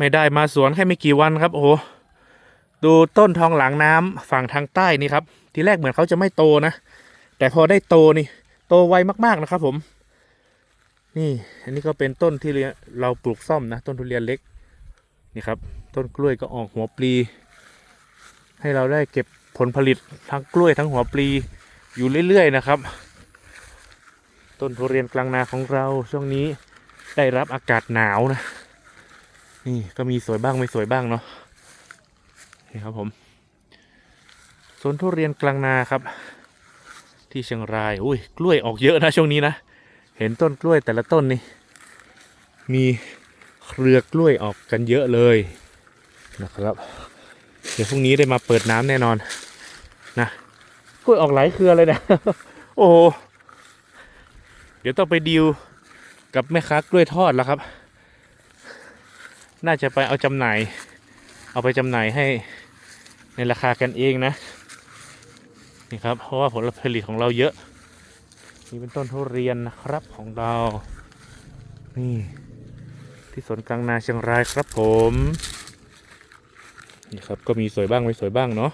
ไม่ได้มาสวนแค่ไม่กี่วันครับ โอ้โหดูต้นทองหลังน้ำฝั่งทางใต้นี่ครับ ทีแรกเหมือนเขาจะไม่โตนะ แต่พอได้โตนี่ โตไวมากๆนะครับ ผม นี่ อันนี้ก็เป็นต้นที่เราปลูกซ่อมนะ ต้นทุเรียนเล็ก นี่ครับ ต้นกล้วยก็ออกหัวปลี ให้เราได้เก็บผลผลิตทั้งกล้วยทั้งหัวปลีอยู่เรื่อยๆนะครับ ต้นทุเรียนกลางนาของเราช่วงนี้ได้รับอากาศหนาวนะ นี่ก็มีสวยบ้างไม่สวยบ้างเนาะนี่ครับผมสวนทุเรียนกลางนาครับ ที่เชียงรายอุ้ยกล้วยออกเยอะนะช่วงนี้นะเห็นต้นกล้วยแต่ละต้นนี่มีเครือกล้วยออกกันเยอะเลยนะครับ เดี๋ยวพรุ่งนี้ได้มาเปิดน้ำแน่นอนนะกล้วยออกหลายเครือเลยนะโอ้โหเดี๋ยวต้องไปดีลกับแม่ค้ากล้วยทอดแล้วครับ น่าจะไปเอาจำหน่าย เอาไปจำหน่ายให้ในราคากันเองนะนี่ครับเพราะว่าผลผลิตของเราเยอะ นี่เป็นต้นทุเรียนนะครับของเรา นี่ ที่สวนกลางนาเชียงรายครับผม นี่ครับก็มีสวยบ้างไม่สวยบ้างเนาะ